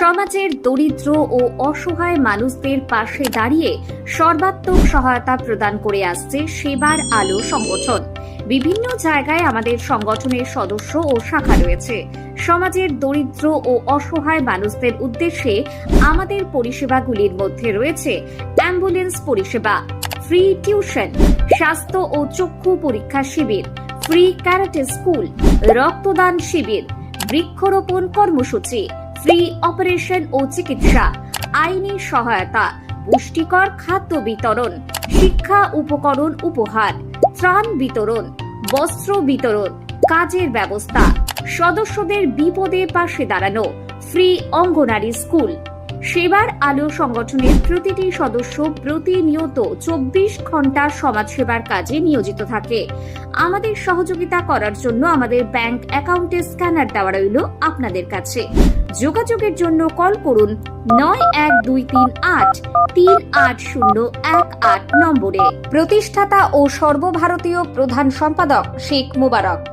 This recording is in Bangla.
সমাজের দরিদ্র ও অসহায় মানুষদের পাশে দাঁড়িয়ে সর্বাত্মক সহায়তা প্রদান করে আসছে সেবার আলো সংগঠন। বিভিন্ন জায়গায় আমাদের সংগঠনের সদস্য ও শাখা রয়েছে। সমাজের দরিদ্র ও অসহায় মানুষদের উদ্দেশ্যে আমাদের পরিষেবাগুলির মধ্যে রয়েছে অ্যাম্বুলেন্স পরিষেবা, ফ্রি টিউশন, স্বাস্থ্য ও চক্ষু পরীক্ষা শিবির, ফ্রি ক্যারাটে স্কুল, রক্তদান শিবির, বৃক্ষরোপণ কর্মসূচি ফ্রি অপারেশন ও চিকিৎসা, আইনি সহায়তা, পুষ্টিকর খাদ্য বিতরণ, শিক্ষা উপকরণ উপহার, ত্রাণ বিতরণ, বস্ত্র বিতরণ, কাজের ব্যবস্থা, সদস্যদের বিপদে পাশে দাঁড়ানো, ফ্রি অঙ্গনারী স্কুল। সেবার আলো সংগঠনের প্রতিটি সদস্য প্রতিনিয়ত চব্বিশ ঘণ্টা সমাজসেবার কাজে নিয়োজিত থাকে। আমাদের সহযোগিতা করার জন্য আমাদের ব্যাংক অ্যাকাউন্টে স্ক্যানার দেওয়া রইল আপনাদের কাছে। যোগাযোগের জন্য কল করুন নয় এক দুই তিন আট তিন আট শূন্য এক আট নম্বরে। প্রতিষ্ঠাতা ও সর্বভারতীয় প্রধান সম্পাদক শেখ মোবারক।